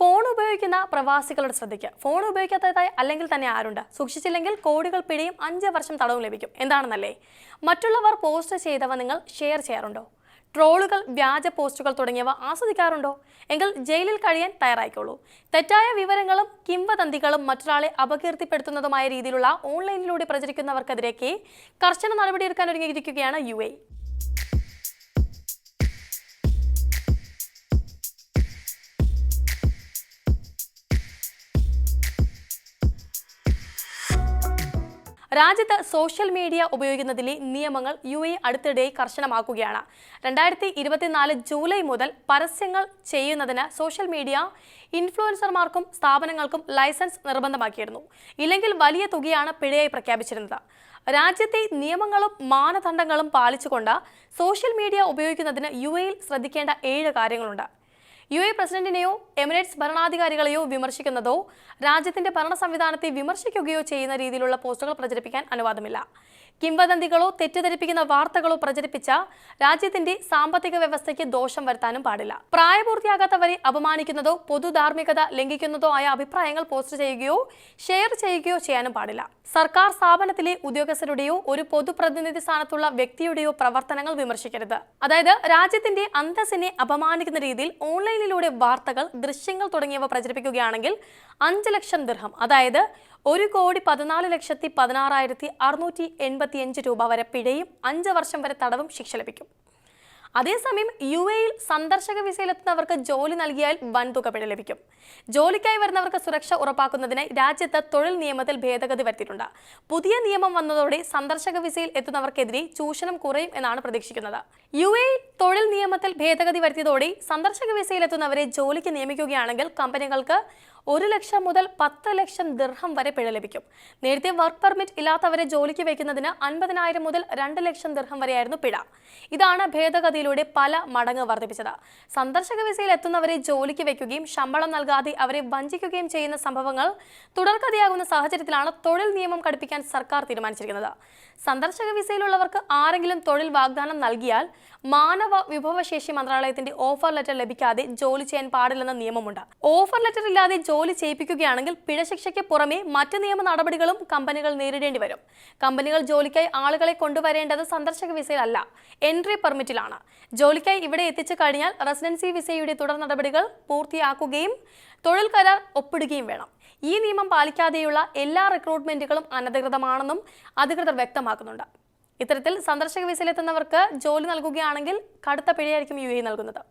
Phone ഉപയോഗിക്കുന്ന പ്രവാസികളുടെ ശ്രദ്ധയ്ക്ക്. ഫോൺ ഉപയോഗിക്കാത്തതായി അല്ലെങ്കിൽ തന്നെ ആരുണ്ട്? സൂക്ഷിച്ചില്ലെങ്കിൽ കോടികൾ പിഴയും അഞ്ച് വർഷം തടവും ലഭിക്കും. എന്താണെന്നല്ലേ? മറ്റുള്ളവർ പോസ്റ്റ് ചെയ്തവ നിങ്ങൾ ഷെയർ ചെയ്യാറുണ്ടോ? ട്രോളുകൾ വ്യാജ പോസ്റ്റുകൾ തുടങ്ങിയവ ആസ്വദിക്കാറുണ്ടോ? എങ്കിൽ ജയിലിൽ കഴിയാൻ തയ്യാറായിക്കോളൂ. തെറ്റായ വിവരങ്ങളും കിംവദന്തികളും മറ്റൊരാളെ അപകീർത്തിപ്പെടുത്തുന്നതുമായ രീതിയിലുള്ള ഓൺലൈനിലൂടെ പ്രചരിക്കുന്നവർക്കെതിരേക്ക് കർശന നടപടിയെടുക്കാൻ ഒരുങ്ങിയിരിക്കുകയാണ് യു എ. രാജ്യത്ത് സോഷ്യൽ മീഡിയ ഉപയോഗിക്കുന്നതിലെ നിയമങ്ങൾ യു എ അടുത്തിടെ കർശനമാക്കുകയാണ്. രണ്ടായിരത്തി ഇരുപത്തിനാല് ജൂലൈ മുതൽ പരസ്യങ്ങൾ ചെയ്യുന്നതിന് സോഷ്യൽ മീഡിയ ഇൻഫ്ലുവൻസർമാർക്കും സ്ഥാപനങ്ങൾക്കും ലൈസൻസ് നിർബന്ധമാക്കിയിരുന്നു. ഇല്ലെങ്കിൽ വലിയ തുകയാണ് പിഴയായി പ്രഖ്യാപിച്ചിരുന്നത്. രാജ്യത്തെ നിയമങ്ങളും മാനദണ്ഡങ്ങളും പാലിച്ചുകൊണ്ട് സോഷ്യൽ മീഡിയ ഉപയോഗിക്കുന്നതിന് യു എയിൽ ശ്രദ്ധിക്കേണ്ട ഏഴ് കാര്യങ്ങളുണ്ട്. യു എ പ്രസിഡന്റിനെയോ എമിറേറ്റ്സ് ഭരണാധികാരികളെയോ വിമർശിക്കുന്നതോ രാജ്യത്തിന്റെ ഭരണ സംവിധാനത്തെ വിമർശിക്കുകയോ ചെയ്യുന്ന രീതിയിലുള്ള പോസ്റ്റുകൾ പ്രചരിപ്പിക്കാൻ അനുവാദമില്ല. കിംവദന്തികളോ തെറ്റിദ്ധരിപ്പിക്കുന്ന വാർത്തകളോ പ്രചരിപ്പിച്ച രാജ്യത്തിന്റെ സാമ്പത്തിക വ്യവസ്ഥയ്ക്ക് ദോഷം വരുത്താനും പാടില്ല. പ്രായപൂർത്തിയാകാത്തവരെ അപമാനിക്കുന്നതോ പൊതുധാർമ്മികത ലംഘിക്കുന്നതോ ആയ അഭിപ്രായങ്ങൾ പോസ്റ്റ് ചെയ്യുകയോ ഷെയർ ചെയ്യുകയോ ചെയ്യാനും പാടില്ല. സർക്കാർ സ്ഥാപനത്തിലെ ഉദ്യോഗസ്ഥരുടെയോ ഒരു പൊതുപ്രതിനിധി സ്ഥാനത്തുള്ള വ്യക്തിയുടെയോ പ്രവർത്തനങ്ങൾ വിമർശിക്കരുത്. അതായത് രാജ്യത്തിന്റെ അന്തസ്സിനെ അപമാനിക്കുന്ന രീതിയിൽ ഓൺലൈനിലൂടെ വാർത്തകൾ ദൃശ്യങ്ങൾ തുടങ്ങിയവ പ്രചരിപ്പിക്കുകയാണെങ്കിൽ അഞ്ച് ലക്ഷം ദിർഹം അതായത് ഒരു കോടി പതിനാല് ലക്ഷത്തി പതിനാറായിരത്തി അറുന്നൂറ്റി എൺപത്തിയഞ്ച് രൂപ വരെ പിഴയും അഞ്ച് വർഷം വരെ തടവും ശിക്ഷ ലഭിക്കും. അതേസമയം യു എയിൽ സന്ദർശക വിസയിലെത്തുന്നവർക്ക് ജോലി നൽകിയാൽ വൻതുക പിഴ ലഭിക്കും. ജോലിക്കായി വരുന്നവർക്ക് സുരക്ഷ ഉറപ്പാക്കുന്നതിന് രാജ്യത്ത് തൊഴിൽ നിയമത്തിൽ ഭേദഗതി വരുത്തിയിട്ടുണ്ട്. പുതിയ നിയമം വന്നതോടെ സന്ദർശക വിസയിൽ എത്തുന്നവർക്കെതിരെ ചൂഷണം കുറയും എന്നാണ് പ്രതീക്ഷിക്കുന്നത്. യു എ തൊഴിൽ നിയമത്തിൽ ഭേദഗതി വരുത്തിയതോടെ സന്ദർശക വിസയിലെത്തുന്നവരെ ജോലിക്ക് നിയമിക്കുകയാണെങ്കിൽ കമ്പനികൾക്ക് ഒരു ലക്ഷം മുതൽ പത്ത് ലക്ഷം ദിർഹം വരെ പിഴ ലഭിക്കും. നേരത്തെ വർക്ക് പെർമിറ്റ് ഇല്ലാത്തവരെ ജോലിക്ക് വയ്ക്കുന്നതിന് അൻപതിനായിരം മുതൽ രണ്ട് ലക്ഷം ദിർഹം വരെയായിരുന്നു പിഴ. ഇതാണ് ഭേദഗതിയിലൂടെ പല മടങ്ങ് വർദ്ധിപ്പിച്ചത്. സന്ദർശക വിസയിൽ എത്തുന്നവരെ ജോലിക്ക് വയ്ക്കുകയും ശമ്പളം നൽകാതെ അവരെ വഞ്ചിക്കുകയും ചെയ്യുന്ന സംഭവങ്ങൾ തുടർക്കഥയാകുന്ന സാഹചര്യത്തിലാണ് തൊഴിൽ നിയമം കടുപ്പിക്കാൻ സർക്കാർ തീരുമാനിച്ചിരിക്കുന്നത്. സന്ദർശക വിസയിലുള്ളവർക്ക് ആരെങ്കിലും തൊഴിൽ വാഗ്ദാനം നൽകിയാൽ മാനവ വിഭവശേഷി മന്ത്രാലയത്തിന്റെ ഓഫർ ലെറ്റർ ലഭിക്കാതെ ജോലി ചെയ്യാൻ പാടില്ലെന്ന നിയമമുണ്ട്. ഓഫർ ലെറ്റർ ഇല്ലാതെ ജോലി ചെയ്യിപ്പിക്കുകയാണെങ്കിൽ പിഴശിക്ഷയ്ക്ക് പുറമെ മറ്റ് നിയമ നടപടികളും കമ്പനികൾ നേരിടേണ്ടി വരും. കമ്പനികൾ ജോലിക്കായി ആളുകളെ കൊണ്ടുവരേണ്ടത് സന്ദർശക വിസയിലല്ല എൻട്രി പെർമിറ്റിലാണ്. ജോലിക്കായി ഇവിടെ എത്തിച്ചു കഴിഞ്ഞാൽ റെസിഡൻസി വിസയുടെ തുടർ നടപടികൾ പൂർത്തിയാക്കുകയും തൊഴിൽ കരാർ ഒപ്പിടുകയും വേണം. ഈ നിയമം പാലിക്കാതെയുള്ള എല്ലാ റിക്രൂട്ട്മെന്റുകളും അനധികൃതമാണെന്നും അധികൃതർ വ്യക്തമാക്കുന്നുണ്ട്. ഇത്തരത്തിൽ സന്ദർശക വിസയിലെത്തുന്നവർക്ക് ജോലി നൽകുകയാണെങ്കിൽ കടുത്ത പിഴയായിരിക്കും യു എ നൽകുന്നത്.